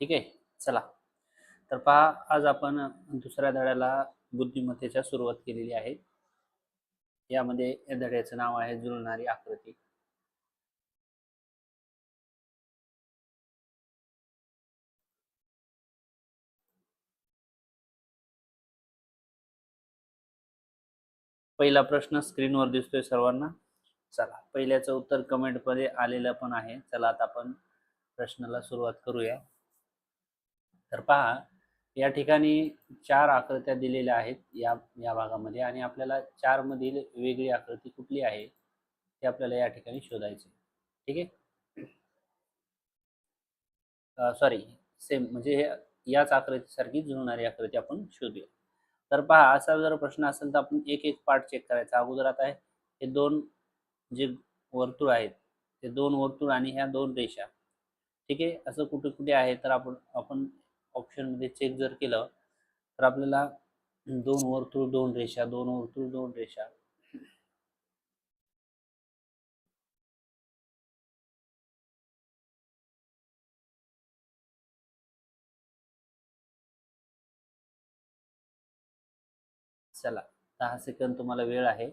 ठीक आहे? चला. तर पहा आज आपण दुसऱ्या धड्याला बुद्धिमत्तेच्या सुरुवात केलेली आहे. यामध्ये या धड्याचं नाव आहे जुळणारी आकृती. पहिला प्रश्न स्क्रीनवर दिसतोय सर्वांना. चला पहिल्याचं उत्तर कमेंटमध्ये आलेलं पण आहे. चला आता आपण प्रश्नाला सुरुवात करूया. तर पहा या ठिकाणी चार आकृत्या दिलेल्या आहेत या या भागामध्ये आणि आपल्याला चार मधील वेगळी आकृती कुठली आहे ते आपल्याला या ठिकाणी शोधायचे. ठीक आहे? सॉरी सेम म्हणजे हे याच आकृतीसारखी जुळणारी आकृती आपण शोधूया. तर पहा असा जर प्रश्न असेल तर आपण एक एक पार्ट चेक करायचा. अगोदर आता हे दोन जे वर्तुळ आहेत ते दोन वर्तुळ आणि ह्या दोन रेषा. ठीक आहे? असं कुठे कुठे आहे तर आपण आपण ऑप्शनमध्ये चेक जर केलं तर आपल्याला दोन वर्तुळ दोन रेषा दोन वर्तुळ दोन रेषा. चला दहा सेकंद तुम्हाला वेळ आहे.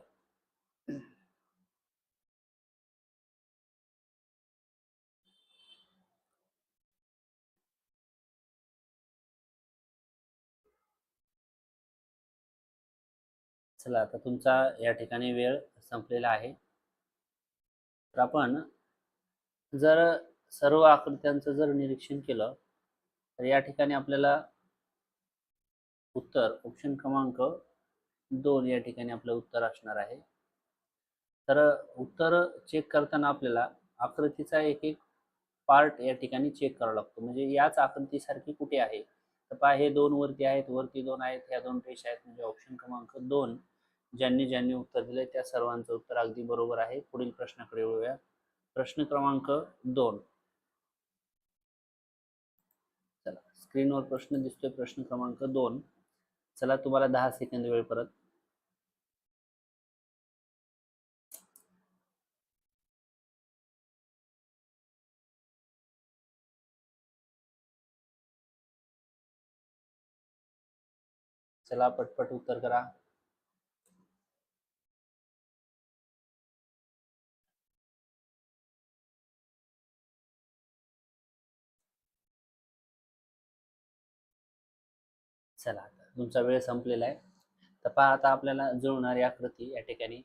चला आता तुमचा या ठिकाणी वेळ संपलेला आहे. तर आपण जर सर्व आकृत्यांचं जर निरीक्षण केलं तर या ठिकाणी आपल्याला उत्तर ऑप्शन क्रमांक दोन या ठिकाणी आपलं उत्तर असणार आहे. तर उत्तर चेक करताना आपल्याला आकृतीचा एक एक पार्ट या ठिकाणी चेक करावा लागतो. म्हणजे याच आकृतीसारखी कुठे आहे? तर पहा हे दोन वरती आहेत वरती दोन आहेत ह्या दोन पेश आहेत. म्हणजे ऑप्शन क्रमांक दोन ज्यांनी ज्यांनी उत्तर दिले त्या सर्वांचं उत्तर अगदी बरोबर आहे. पुढील प्रश्नाकडे वळूया. प्रश्न क्रमांक दोन. चला स्क्रीनवर प्रश्न दिसतोय प्रश्न क्रमांक दोन. चला तुम्हाला दहा सेकंद वेळ परत. चला पटपट उत्तर करा. चला आता. तुमचा वेळ संपलेला आहे. तर पहा आता आपल्याला जुळणारी आकृती या ठिकाणी.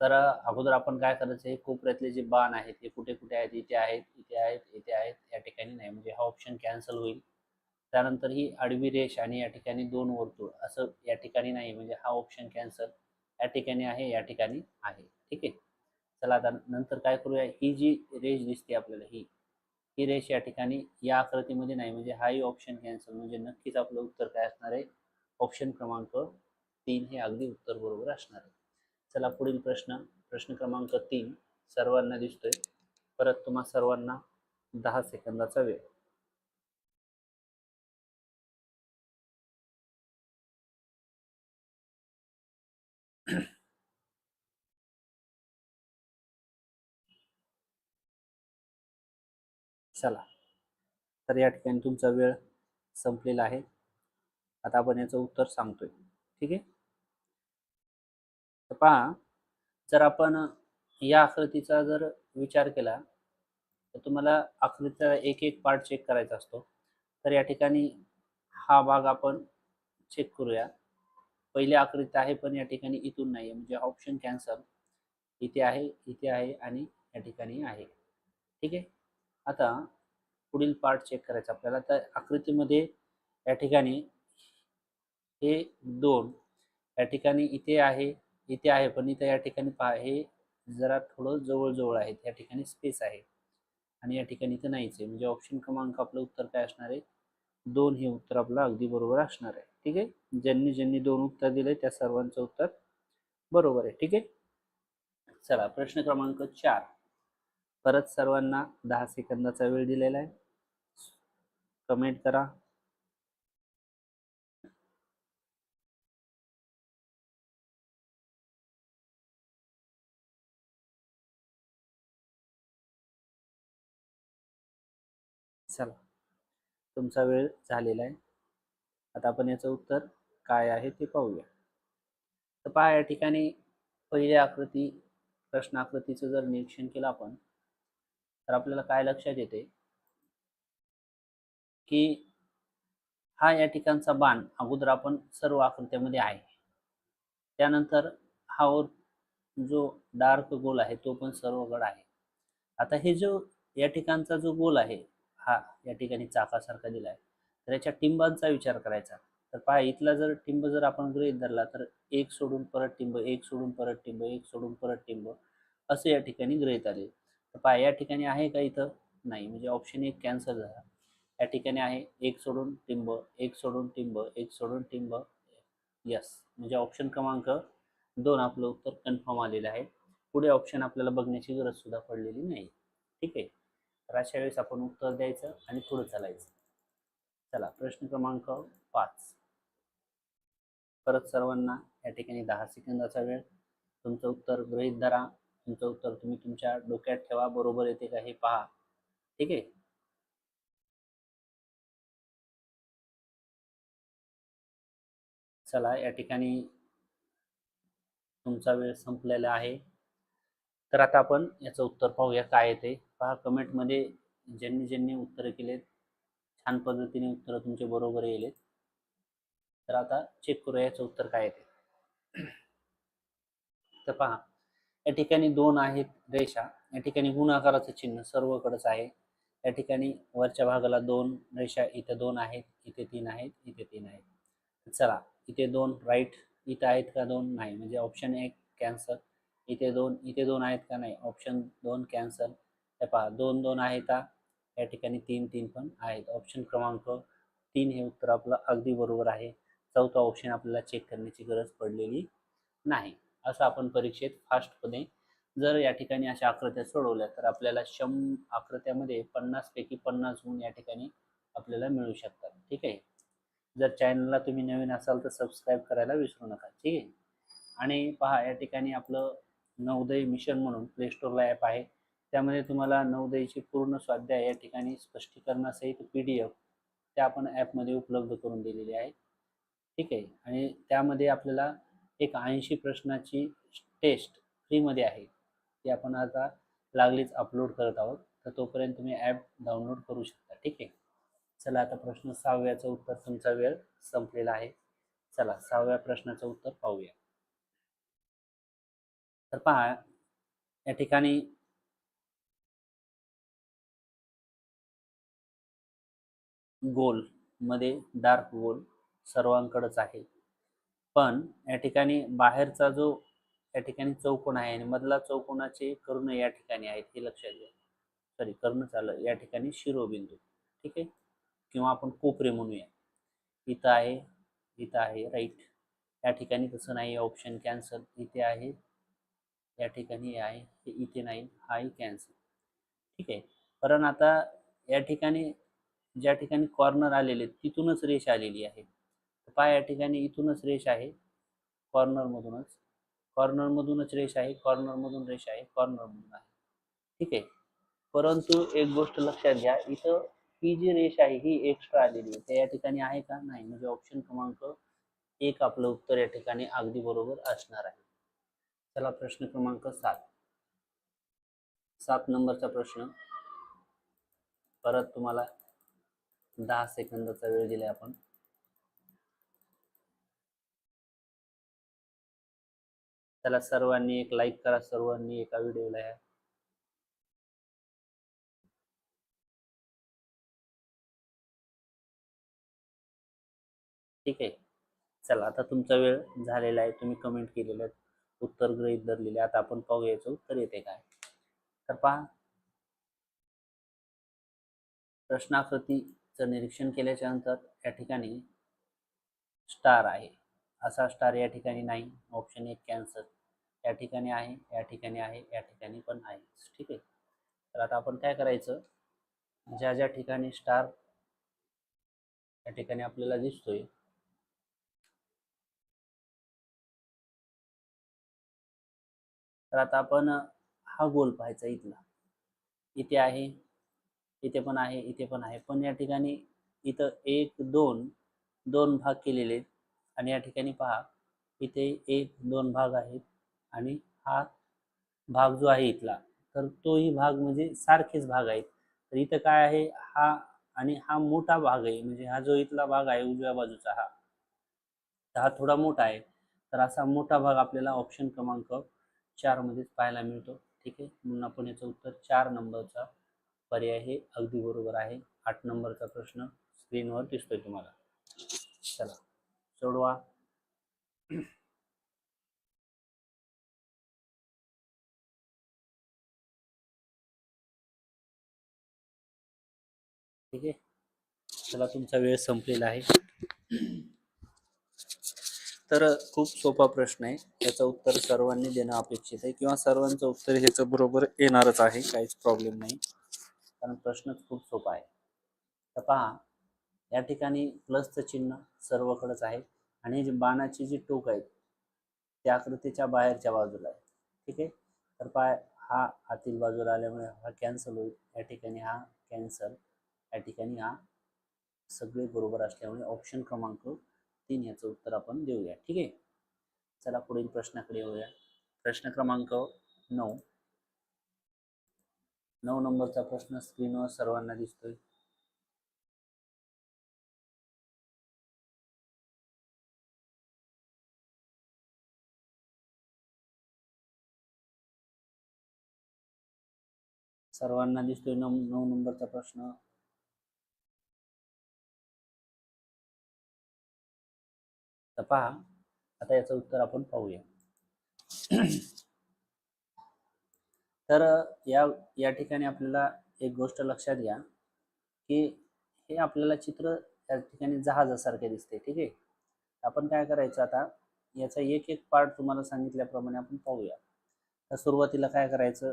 तर अगोदर आपण काय करायचं हे कोपऱ्यातले जे बाण आहेत ते कुठे कुठे आहेत इथे आहेत इथे आहेत इथे आहेत या ठिकाणी नाही. म्हणजे हा ऑप्शन कॅन्सल होईल. त्यानंतर ही आडवी रेष आणि या ठिकाणी दोन वर्तुळ असं या ठिकाणी नाही. म्हणजे हा ऑप्शन कॅन्सल या ठिकाणी आहे या ठिकाणी आहे. ठीक आहे? चला आता नंतर काय करूया? ही जी रेष दिसते आपल्याला ही ही रेष या ठिकाणी या आकृतीमध्ये नाही म्हणजे हाही ऑप्शन कॅन्सल म्हणजे नक्कीच आपलं उत्तर काय असणार आहे? ऑप्शन क्रमांक तीन हे अगदी उत्तर बरोबर असणार आहे. चला पुढील प्रश्न. प्रश्न क्रमांक तीन सर्वांना दिसतोय. परत तुम्हा सर्वांना दहा सेकंदाचा वेळ. चला. तर या ठिकाणी तुमचा वेळ संपलेला आहे. आता आपण याचं उत्तर सांगतोय. ठीक आहे? तर पहा जर आपण या आकृतीचा जर विचार केला तर तुम्हाला आकृतीचा एक एक पार्ट चेक करायचा असतो. तर या ठिकाणी हा भाग आपण चेक करूया. पहिली आकृती आहे पण या ठिकाणी इथून नाही म्हणजे ऑप्शन कॅन्सल इथे आहे इथे आहे आणि या ठिकाणी आहे. ठीक आहे? आता पुढील पार्ट चेक करायचा. आपल्याला तर आकृतीमध्ये या ठिकाणी हे दोन या ठिकाणी इथे आहे इथे आहे पण इथे या ठिकाणी पहा हे जरा थोडं जवळजवळ आहेत या ठिकाणी स्पेस आहे. आणि या ठिकाणी इथं नाहीच आहे. म्हणजे ऑप्शन क्रमांक आपलं उत्तर काय असणार आहे? दोन हे उत्तर आपलं अगदी बरोबर असणार आहे. ठीक आहे? ज्यांनी ज्यांनी दोन उत्तर दिले त्या सर्वांचं उत्तर बरोबर आहे. ठीक आहे? चला प्रश्न क्रमांक चार. परत सर्वांना दहा सेकंदाचा वेळ दिलेला आहे. कमेंट करा. चला तुमचा वेळ झालेला आहे. आता आपण याचं उत्तर काय आहे ते पाहूया. तर पहा या ठिकाणी पहिल्या आकृती प्रश्न आकृतीचं जर निरीक्षण केलं आपण तर आपल्याला काय लक्षात येते? की हा या ठिकाणचा बाण अगोदर आपण सर्व आकृत्यामध्ये आहे. त्यानंतर हा जो डार्क गोल आहे तो पण सर्व गड आहे. आता हे जो या ठिकाणचा जो गोल आहे हा या ठिकाणी चाकासारखा दिला आहे. तर याच्या टिंबांचा विचार करायचा. तर पहा इथला जर टिंब जर आपण गृहित धरला तर एक सोडून परत टिंब एक सोडून परत टिंब एक सोडून परत टिंब असं या ठिकाणी गृहित आले. तर पहा या ठिकाणी आहे का इथं? नाही. म्हणजे ऑप्शन एक कॅन्सल झाला. या ठिकाणी आहे एक सोडून टिंब एक सोडून टिंब एक सोडून टिंब. यस म्हणजे ऑप्शन क्रमांक दोन आपलं उत्तर कन्फर्म आलेलं आहे. पुढे ऑप्शन आपल्याला बघण्याची गरज सुद्धा पडलेली नाही. ठीक आहे? तर अशा वेळेस आपण उत्तर द्यायचं आणि पुढे चालायचं. चला प्रश्न क्रमांक पाच. परत सर्वांना या ठिकाणी दहा सेकंदाचा वेळ. तुमचं उत्तर गृहित धरा. तुमचं उत्तर तुम्ही तुमच्या डोक्यात ठेवा. बरोबर येते का हे पहा. ठीक आहे? चला या ठिकाणी तुमचा वेळ संपलेला आहे. तर आता आपण याचं उत्तर पाहूया काय येते पहा कमेंटमध्ये ज्यांनी ज्यांनी उत्तरं केलेत छान पद्धतीने उत्तरं तुमचे बरोबर येलेत तर आता चेक करूया याचं उत्तर काय येते तर पहा या ठिकाणी दोन आहेत रेषा. या ठिकाणी गुणाकाराचं चिन्ह सर्वकडेच आहे. या ठिकाणी वरच्या भागाला दोन रेषा इथे दोन आहेत इथे तीन आहेत इथे तीन आहेत. चला इथे दोन राईट इथं आहेत का दोन? नाही. म्हणजे ऑप्शन एक कॅन्सल इथे दोन इथे दोन आहेत का नाही? ऑप्शन दोन कॅन्सल हे पहा दोन दोन आहेत का या ठिकाणी तीन तीन पण आहेत. ऑप्शन क्रमांक तीन हे उत्तर आपलं अगदी बरोबर आहे. चौथा ऑप्शन आपल्याला चेक करण्याची गरज पडलेली नाही. असं आपण परीक्षेत फास्टपणे जर या ठिकाणी अशा आकृत्या सोडवल्या तर आपल्याला शं आकृत्यामध्ये पन्नासपैकी पन्नास गुण या ठिकाणी आपल्याला मिळू शकतात. ठीक आहे? जर चॅनलला तुम्ही नवीन असाल तर सबस्क्राईब करायला विसरू नका ठीक आहे? आणि पहा या ठिकाणी आपलं नवोदय मिशन म्हणून प्ले स्टोअरला ॲप आहे. त्यामध्ये तुम्हाला नवोदयची पूर्ण स्वाध्याय या ठिकाणी स्पष्टीकरणासहित पी डी एफ त्या आपण ॲपमध्ये उपलब्ध करून दिलेली आहे. ठीक आहे? आणि त्यामध्ये आपल्याला एक ऐंशी प्रश्नाची टेस्ट फ्रीमध्ये आहे. ती आपण आता लागलीच अपलोड करत आहोत. तर तोपर्यंत तुम्ही ॲप डाउनलोड करू शकता ठीक आहे? चला आता प्रश्न सहाव्याचं उत्तर तुमचा वेळ संपलेला आहे. चला सहाव्या प्रश्नाचं उत्तर पाहूया. तर पहा या ठिकाणी गोलमध्ये डार्क गोल सर्वांकडेच आहे. पण या ठिकाणी बाहेरचा जो या ठिकाणी चौकोन आहे आणि मधला चौकोनाचे कर्ण या ठिकाणी आहेत हे लक्षात घ्या. सॉरी कर्ण चालू या ठिकाणी शिरोबिंदू. ठीक आहे? किंवा आपण कोपरे म्हणूया. इथं आहे इथं आहे राईट या ठिकाणी तसं नाही ऑप्शन कॅन्सल इथे आहे या ठिकाणी आहे हे इथे नाही हाही कॅन्सल ठीक आहे. कारण आता या ठिकाणी ज्या ठिकाणी कॉर्नर आलेले तिथूनच रेष आलेली आहे. पहा या ठिकाणी इथूनच रेष आहे कॉर्नरमधूनच कॉर्नरमधूनच रेष आहे कॉर्नरमधून रेष आहे कॉर्नरमधून आहे. ठीक आहे. परंतु एक गोष्ट लक्षात घ्या इथं ही जी रेष आहे ही एक्स्ट्रा आलेली आहे. त्या या ठिकाणी आहे का? नाही. म्हणजे ऑप्शन क्रमांक एक आपलं उत्तर या ठिकाणी अगदी बरोबर असणार आहे. चला प्रश्न क्रमांक सात. सात नंबरचा प्रश्न. परत तुम्हाला दहा सेकंदाचा वेळ दिलाय आपण. त्याला सर्वांनी एक लाईक करा. सर्वांनी एका व्हिडिओला ठीक आहे. चला आता तुमचा वेळ झालेला आहे. तुम्ही कमेंट केलेलं उत्तर गृहीत धरलेले आता आपण पाहू याचं उत्तर येते काय. तर पहा. प्रश्नाकृतीचं निरीक्षण केल्याच्यानंतर या ठिकाणी स्टार आहे. असा स्टार या ठिकाणी नाही. ऑप्शन एक कॅन्सर या ठिकाणी आहे या ठिकाणी आहे या ठिकाणी पण आहे. ठीक आहे. तर आता आपण काय करायचं? ज्या ज्या ठिकाणी स्टार या ठिकाणी आपल्याला दिसतोय तर आता आपण हा गोल पाहायचा इथला. इथे आहे इथे पण आहे इथे पण आहे. पण या ठिकाणी इथं एक दोन दोन भाग केलेले आहेत. आणि या ठिकाणी पहा इथे एक दोन भाग आहेत. आणि हा भाग जो आहे इथला तर तोही भाग म्हणजे सारखेच भाग आहेत. तर इथं काय आहे हा आणि हा मोठा भाग आहे. म्हणजे हा जो इथला भाग आहे उजव्या बाजूचा हा हा थोडा मोठा आहे. तर असा मोठा भाग आपल्याला ऑप्शन क्रमांक चारमध्येच पाहायला मिळतो. ठीक आहे? म्हणून आपण याचं उत्तर चार नंबरचा पर्याय हे अगदी बरोबर आहे. आठ नंबरचा प्रश्न स्क्रीनवर दिसतोय तुम्हाला. चला सोडवा. ठीक आहे? चला तुमचा वेळ संपलेला आहे. तर खूप सोपा प्रश्न आहे. याचं उत्तर सर्वांनी देणं अपेक्षित आहे किंवा सर्वांचं उत्तर ह्याचं बरोबर येणारच आहे काहीच प्रॉब्लेम नाही. कारण प्रश्नच खूप सोपा आहे. तर पहा या ठिकाणी प्लसचं चिन्ह सर्वकडेच आहे आणि जी बाणाची जी टोक आहेत त्या आकृतीच्या बाहेरच्या बाजूला आहे. ठीक आहे? तर पाय हा आतील बाजूला आल्यामुळे हा कॅन्सल होईल. या ठिकाणी हा कॅन्सल या ठिकाणी हा सगळे बरोबर असल्यामुळे ऑप्शन क्रमांक तीन याचं उत्तर आपण देऊया. ठीक आहे? चला पुढील प्रश्नाकडे येऊया. प्रश्न क्रमांक नऊ. नऊ नंबरचा प्रश्न स्क्रीनवर सर्वांना दिसतोय. सर्वांना दिसतोय नऊ नऊ नंबरचा प्रश्न. तर पहा आता याचं उत्तर आपण पाहूया. तर या या ठिकाणी आपल्याला एक गोष्ट लक्षात घ्या की हे आपल्याला चित्र या ठिकाणी जहाजासारखे दिसते ठीक आहे? आपण काय करायचं आता? याचा एक एक पार्ट तुम्हाला सांगितल्याप्रमाणे आपण पाहूया. तर सुरुवातीला काय करायचं?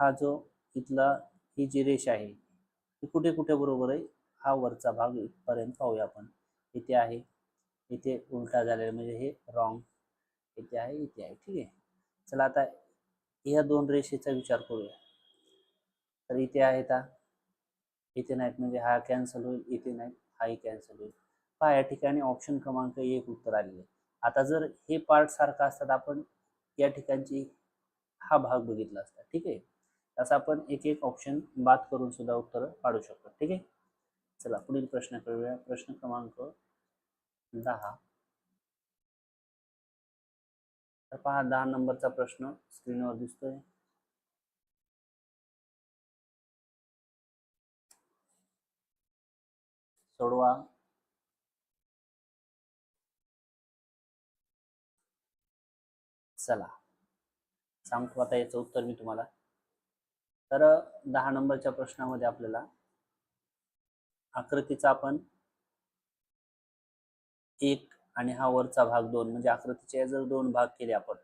हा जो इथला ही जी रेष आहे ती कुठे कुठे बरोबर आहे? हा वरचा भाग इथपर्यंत पाहूया आपण. इथे आहे. इथे उलटा झालेला म्हणजे हे रॉंग इथे आहे इथे आहे. ठीक आहे. चला आता या दोन रेषेचा विचार करूया. तर इथे आहेत हा. इथे नाहीत म्हणजे हा कॅन्सल होईल इथे नाहीत हाही कॅन्सल होईल. पहा या ठिकाणी ऑप्शन क्रमांक एक उत्तर आलेले आता जर हे पार्ट सारखा असतात आपण या ठिकाणची हा भाग बघितला असता. ठीक आहे? असं आपण एक एक ऑप्शन बाद करून सुद्धा उत्तर काढू शकतो. ठीक आहे? चला पुढील प्रश्न करूया. प्रश्न क्रमांक दहा. तर पहा दहा नंबरचा प्रश्न स्क्रीनवर दिसतोय. सोडवा. चला. सांगतो आता याचं उत्तर मी तुम्हाला. तर दहा नंबरच्या प्रश्नामध्ये आपल्याला आकृतीचा आपण एक आणि हा वरचा भाग दोन म्हणजे आकृतीचे जर दोन भाग केले आपण.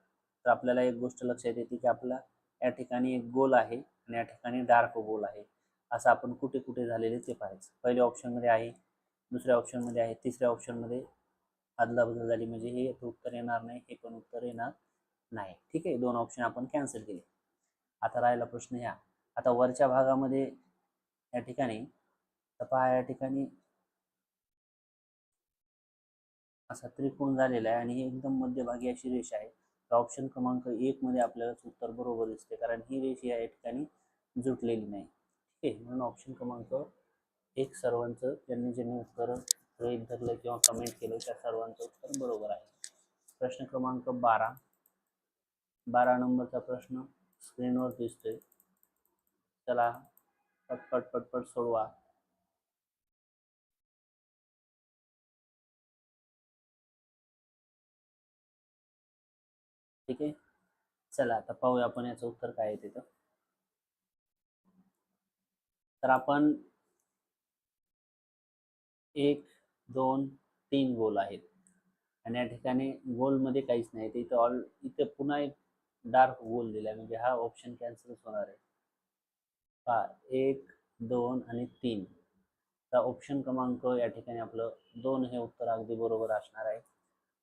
तर आपल्याला एक गोष्ट लक्षात येते की आपला या ठिकाणी एक गोल आहे आणि या ठिकाणी डार्क गोल आहे. असं आपण कुठे कुठे झालेले ते पाहायचं. पहिल्या ऑप्शनमध्ये आहे दुसऱ्या ऑप्शनमध्ये आहे तिसऱ्या ऑप्शनमध्ये अदलाबदल झाली म्हणजे हे उत्तर येणार नाही हे पण उत्तर येणार नाही. ठीक आहे दोन ऑप्शन आपण कॅन्सल केले. आता राहिला प्रश्न ह्या. आता वरच्या भागामध्ये या ठिकाणी तर पहा या ठिकाणी असा त्रिकोण झालेला आहे आणि ही एकदम मध्यभागी अशी रेष आहे. तर ऑप्शन क्रमांक एक मध्ये आपल्यालाच उत्तर बरोबर दिसते. कारण ही रेष या ठिकाणी जुटलेली नाही. ठीक आहे. म्हणून ऑप्शन क्रमांक एक सर्वांचं ज्यांनी ज्यांनी उत्तर गृहीत धरलं किंवा कमेंट केलं त्या सर्वांचं उत्तर बरोबर आहे. प्रश्न क्रमांक बारा. बारा नंबरचा प्रश्न स्क्रीनवर दिसतोय. चला पटपट पटपट सोडवा. ठीक आहे. चला आता पाहूया आपण याचं उत्तर काय आहे तिथं. तर आपण एक दोन तीन गोल आहेत. आणि या ठिकाणी गोलमध्ये काहीच नाही. ते इथं ऑल इथं पुन्हा एक डार्क गोल दिला म्हणजे हा ऑप्शन कॅन्सलच होणार आहे. पहा एक दोन आणि तीन. तर ऑप्शन क्रमांक या ठिकाणी आपलं दोन हे उत्तर अगदी बरोबर असणार आहे.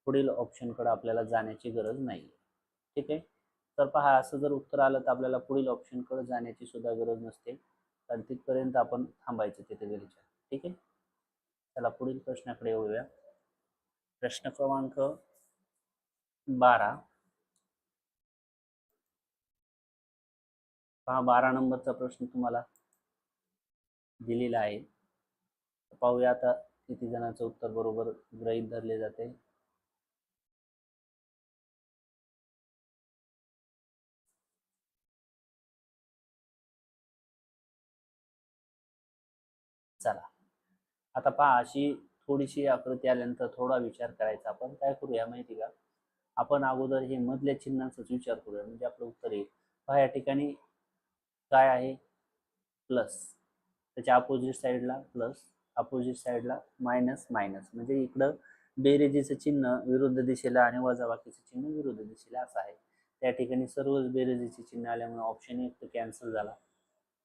पुढील ऑप्शनकडे आपल्याला जाण्याची गरज नाही ठीक आहे. तर पहा असं जर उत्तर आलं तर आपल्याला पुढील ऑप्शनकडे जाण्याची सुद्धा गरज नसते. कारण तिथपर्यंत आपण थांबायचं तिथे घरीच्या. ठीक आहे? चला पुढील प्रश्नाकडे येऊया. प्रश्न क्रमांक बारा. पहा बारा नंबरचा प्रश्न तुम्हाला दिलेला आहे. पाहूया आता किती जणांचं उत्तर बरोबर गृहीत धरले जाते. चला. आता पहा अशी थोडीशी आकृती आल्यानंतर थोडा विचार करायचा आपण. काय करूया माहिती का? आपण अगोदर हे मधल्या चिन्हांचाच विचार करूया. म्हणजे आपलं उत्तर येईल. पहा या ठिकाणी काय आहे? प्लस. त्याच्या अपोजिट साईडला प्लस अपोजिट साईडला मायनस मायनस. म्हणजे इकडं बेरेजीचं चिन्ह विरुद्ध दिशेला आणि वजाबाकीचं चिन्ह विरुद्ध दिशेला असं आहे. त्या ठिकाणी सर्वच बेरेजीचे चिन्ह आल्यामुळे ऑप्शन एक तर कॅन्सल झाला.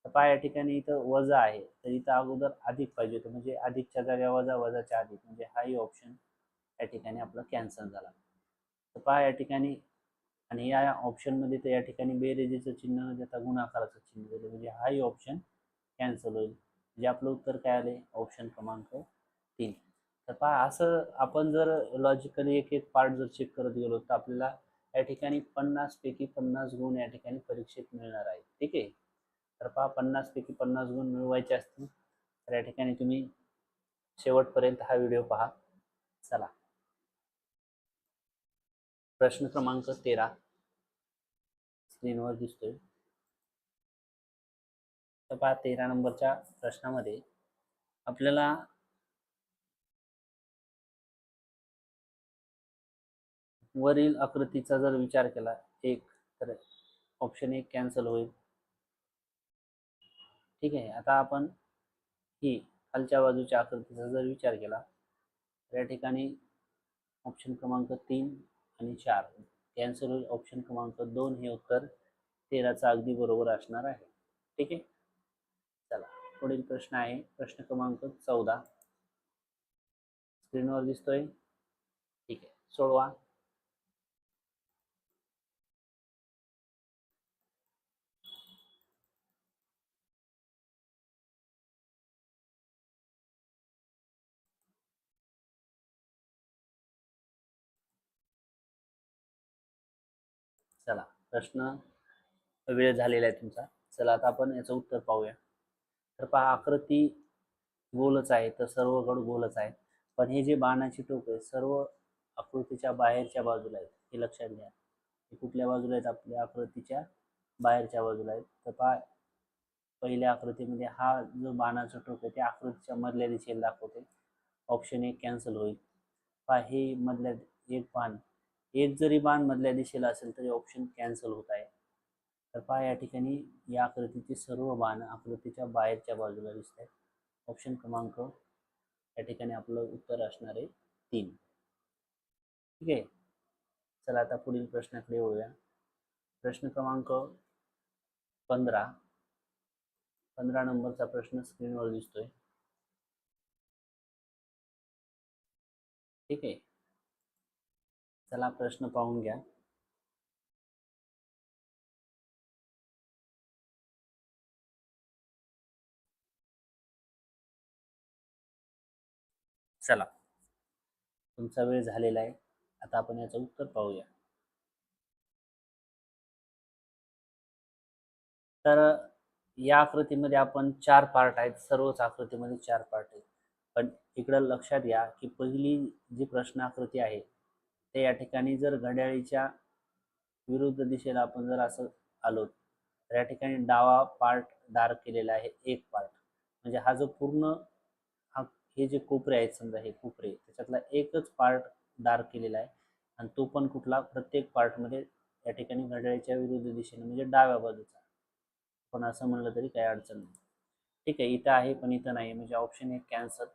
पहा या ठिकाणी इथं वजा आहे तर इथं अगोदर अधिक पाहिजे होतं. म्हणजे अधिकच्या जागा वजा वजाच्या अधिक. म्हणजे हाही ऑप्शन या ठिकाणी आपला कॅन्सल झाला. तर पहा या ठिकाणी आणि या ऑप्शनमध्ये तर या ठिकाणी बेरेजेचं चिन्ह देता गुणाकाराचं चिन्ह दिलं म्हणजे हाही ऑप्शन कॅन्सल होईल. म्हणजे आपलं उत्तर काय आले ऑप्शन क्रमांक तीन. तर पहा असं आपण जर लॉजिकली एक एक पार्ट जर चेक करत गेलो तर आपल्याला या ठिकाणी पन्नास पैकी पन्नास गुण या ठिकाणी परीक्षेत मिळणार आहेत. ठीक आहे? तर पहा पन्नास पैकी पन्नास गुण मिळवायचे असतील तर या ठिकाणी तुम्ही शेवटपर्यंत हा व्हिडिओ पहा. चला. प्रश्न क्रमांक तेरा. स्क्रीनवर दिसतोय. तर पहा तेरा नंबरच्या प्रश्नामध्ये आपल्याला वरील आकृतीचा जर विचार केला एक तर ऑप्शन एक कॅन्सल होईल. ठीक आहे. आता आपण ही खालच्या बाजूच्या आकृतीचा जर विचार केला तर या ठिकाणी ऑप्शन क्रमांक तीन आणि चार कॅन्सल होईल ऑप्शन क्रमांक दोन हे उत्तर तेराचा अगदी बरोबर असणार आहे. ठीक आहे? चला पुढील प्रश्न आहे. प्रश्न क्रमांक चौदा. स्क्रीनवर दिसतोय? ठीक आहे. सोडवा. चला प्रश्न वेळ झालेला आहे तुमचा. चला आता आपण याचं उत्तर पाहूया. तर पहा आकृती गोलच आहे तर सर्वकडे गोलच आहे पण हे जे बाणाची टोक आहे सर्व आकृतीच्या बाहेरच्या बाजूला आहेत. हे लक्षात घ्या. हे कुठल्या बाजूला आहेत? आपल्या आकृतीच्या बाहेरच्या बाजूला आहेत. तर पहा पहिल्या आकृतीमध्ये हा जो बाणाचा टोक आहे ते आकृतीच्या मधल्या दिशेला दाखवते ऑप्शन एक कॅन्सल होईल. पहा हे मधल्या एक बाण एक जरी बाण मधल्या दिशेला असेल तरी ऑप्शन कॅन्सल होत आहे. तर पहा या ठिकाणी या आकृतीचे सर्व बाण आकृतीच्या बाहेरच्या बाजूला दिसत आहेत. ऑप्शन क्रमांक या ठिकाणी आपलं उत्तर असणार आहे तीन. ठीक आहे? चला आता पुढील प्रश्नाकडे वळूया. प्रश्न क्रमांक पंधरा. पंधरा नंबरचा प्रश्न स्क्रीनवर दिसतोय. ठीक आहे? चला प्रश्न पाहून घ्या. चला. तुमचा वेळ झालेला आहे. आता आपण याचं उत्तर पाहूया. तर या आकृतीमध्ये आपण चार पार्ट आहेत. सर्वच आकृतीमध्ये चार पार्ट आहेत. पण इकडं लक्षात घ्या की पहिली जी प्रश्न आकृती आहे तर या ठिकाणी जर घड्याळीच्या विरुद्ध दिशेला आपण जर असं आलो तर या ठिकाणी डावा पार्ट डार्क केलेला आहे एक पार्ट म्हणजे हा जो पूर्ण हा हे जे कोपरे आहेत समजा हे कोपरे त्याच्यातला एकच पार्ट डार्क केलेला आहे आणि तो पण कुठला? प्रत्येक पार्टमध्ये या ठिकाणी घड्याळीच्या विरुद्ध दिशेने म्हणजे डाव्या बाजूचा. पण असं म्हणलं तरी काही अडचण नाही. ठीक आहे इथं आहे पण इथं नाही म्हणजे ऑप्शन एक कॅन्सल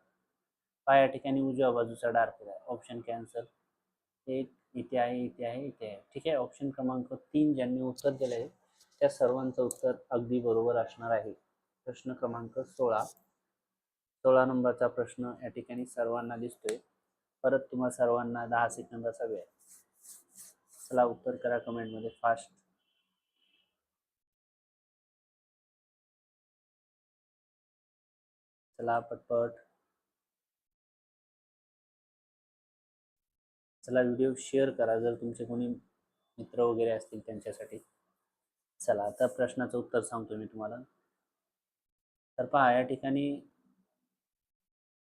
पाया या ठिकाणी उजव्या बाजूचा डार्क केला आहे. ऑप्शन कॅन्सल एक इथे आहे इथे आहे इथे आहे. ठीक आहे? ऑप्शन क्रमांक तीन ज्यांनी उत्तर दिलं आहे त्या सर्वांचं उत्तर अगदी बरोबर असणार आहे. प्रश्न क्रमांक सोळा. सोळा नंबरचा प्रश्न या ठिकाणी सर्वांना दिसतोय. परत तुम्हाला सर्वांना दहा सेकंदाचा वेळ. चला उत्तर करा कमेंटमध्ये फास्ट चला पटपट. चला व्हिडिओ शेअर करा जर तुमचे कोणी मित्र वगैरे असतील त्यांच्यासाठी. चला आता प्रश्नाचं उत्तर सांगतो मी तुम्हाला. तर पहा या ठिकाणी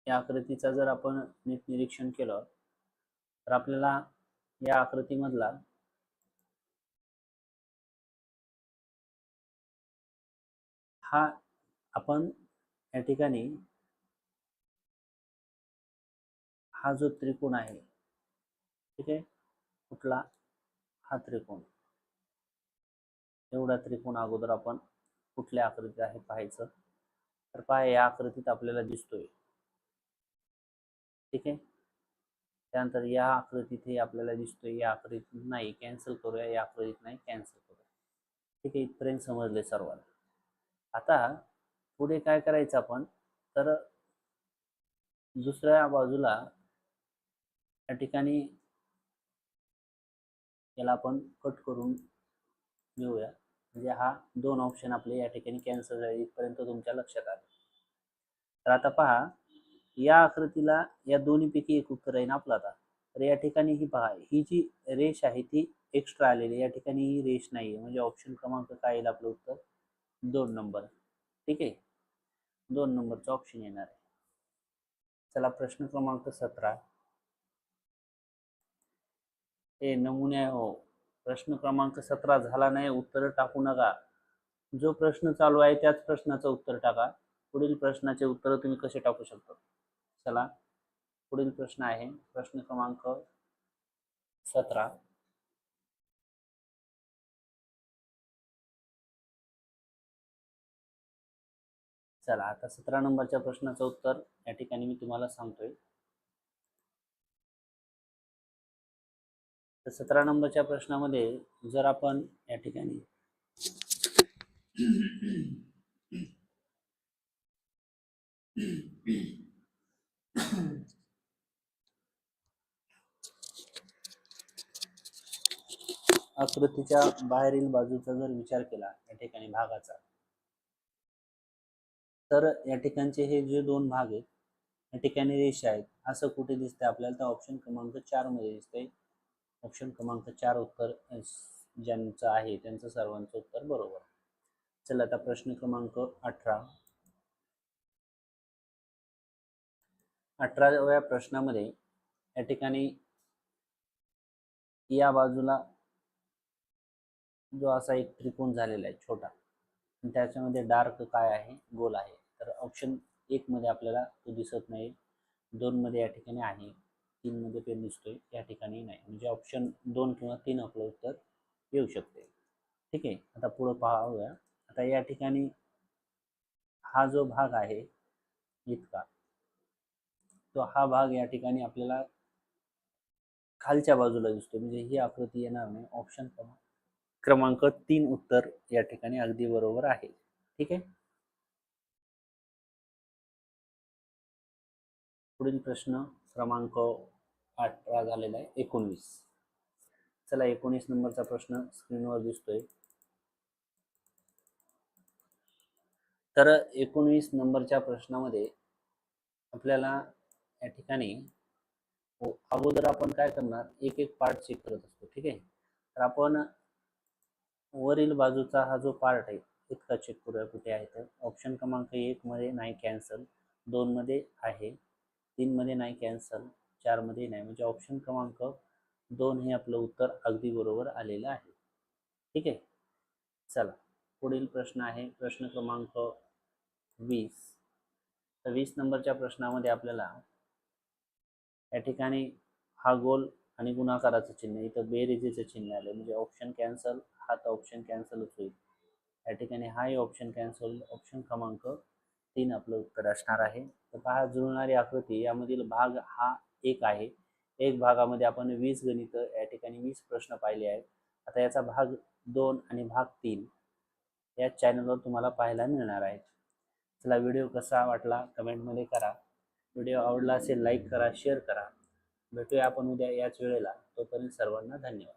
या आकृतीचा जर आपण नीट निरीक्षण केलं तर आपल्याला या आकृतीमधला हा आपण या ठिकाणी हा जो त्रिकोण आहे ठीक आहे? कुठला? हा त्रिकोण. एवढा त्रिकोण अगोदर आपण कुठल्या आकृतीत आहे पाहायचं. तर पहा या आकृतीत आपल्याला दिसतोय. ठीक आहे? त्यानंतर या आकृतीत हे आपल्याला दिसतोय या आकृतीत नाही. कॅन्सल करूया या आकृतीत नाही. कॅन्सल करूया. ठीक आहे? इथपर्यंत समजले सर्वांना. आता पुढे काय करायचं आपण? तर दुसऱ्या बाजूला या ठिकाणी याला आपण कट करून घेऊया. म्हणजे हा दोन ऑप्शन आपले या ठिकाणी कॅन्सल झाले इथपर्यंत तुमच्या लक्षात आलं. तर आता पहा या आकृतीला या दोन्हीपैकी एक उत्तर आहे ना आपलं आता. तर या ठिकाणी ही पहा ही जी रेष आहे ती एक्स्ट्रा आलेली या ठिकाणी ही रेष नाही आहे म्हणजे ऑप्शन क्रमांक काय येईल आपलं उत्तर? दोन नंबर ठीक आहे? दोन नंबरचा ऑप्शन येणार आहे. चला प्रश्न क्रमांक सतरा. हे नमुने हो प्रश्न क्रमांक सतरा झाला नाही उत्तर टाकू नका. जो प्रश्न चालू आहे त्याच प्रश्नाचं उत्तर टाका. पुढील प्रश्नाचे उत्तर तुम्ही कसे टाकू शकता? चला पुढील प्रश्न आहे. प्रश्न क्रमांक सतरा. चला आता सतरा नंबरच्या प्रश्नाचं उत्तर या ठिकाणी मी तुम्हाला सांगतोय. तर सतरा नंबरच्या प्रश्नामध्ये जर आपण या ठिकाणी आकृतीच्या बाहेरील बाजूचा जर विचार केला या ठिकाणी भागाचा तर या ठिकाणचे हे जे दोन भाग आहेत या ठिकाणी रेषा आहेत असं कुठे दिसतंय आपल्याला? तर ऑप्शन क्रमांक चारमध्ये दिसतंय. ऑप्शन क्रमांक चार उत्तर ज्यांचं आहे त्यांचं सर्वांचं उत्तर बरोबर. चला आता प्रश्न क्रमांक अठरा. अठराव्या प्रश्नामध्ये या ठिकाणी या बाजूला जो असा एक त्रिकोण झालेला आहे छोटा त्याच्यामध्ये डार्क काय आहे गोल आहे. तर ऑप्शन एक मध्ये आपल्याला तो दिसत नाही दोन मध्ये या ठिकाणी आहे. तीन मध्ये पेन दिसतोय या ठिकाणी नाही. म्हणजे ऑप्शन दोन किंवा तीन आपलं उत्तर येऊ शकते. ठीक आहे? आता पुढं पाहूया. आता या ठिकाणी हा जो भाग आहे इतका. तो हा भाग या ठिकाणी आपल्याला खालच्या बाजूला दिसतो म्हणजे ही आकृती येणार नाही. ऑप्शन क्रमांक तीन उत्तर या ठिकाणी अगदी बरोबर आहे. ठीक आहे? पुढील प्रश्न क्रमांक अठरा झालेला आहे एकोणवीस. चला एकोणीस नंबरचा प्रश्न स्क्रीनवर दिसतोय. तर एकोणवीस नंबरच्या प्रश्नामध्ये आपल्याला या ठिकाणी अगोदर आपण काय करणार एक एक पार्ट चेक करत असतो ठीक आहे? तर आपण वरील बाजूचा हा जो पार्ट आहे इतका चेक करूया कुठे आहे तर. ऑप्शन क्रमांक एक मध्ये नाही कॅन्सल दोन मध्ये आहे तीन मध्ये नाही कॅन्सल चारमध्ये नाही. म्हणजे ऑप्शन क्रमांक दोन हे आपलं उत्तर अगदी बरोबर आलेलं आहे. ठीक आहे? चला. पुढील प्रश्न आहे. प्रश्न क्रमांक वीस. तर वीस नंबरच्या प्रश्नामध्ये आपल्याला या ठिकाणी हा गोल आणि गुणाकाराचं चिन्ह इथं बेरेजेचं चिन्ह आलं म्हणजे ऑप्शन कॅन्सल हा तर ऑप्शन कॅन्सलच होईल. या ठिकाणी हाही ऑप्शन कॅन्सल ऑप्शन क्रमांक तीन आपलं उत्तर असणार आहे. तर पहा जुळणारी आकृती यामधील भाग हा एक आहे. एक भागामध्ये आपण वीस गणित या ठिकाणी वीस प्रश्न पाहिले आहेत. आता याचा भाग दोन आणि भाग तीन या चॅनलवर तुम्हाला पाहायला मिळणार आहे चला व्हिडिओ कसा वाटला कमेंटमध्ये करा. व्हिडिओ आवडला असेल लाईक करा शेअर करा. भेटूया आपण उद्या याच वेळेला. तोपर्यंत सर्वांना धन्यवाद.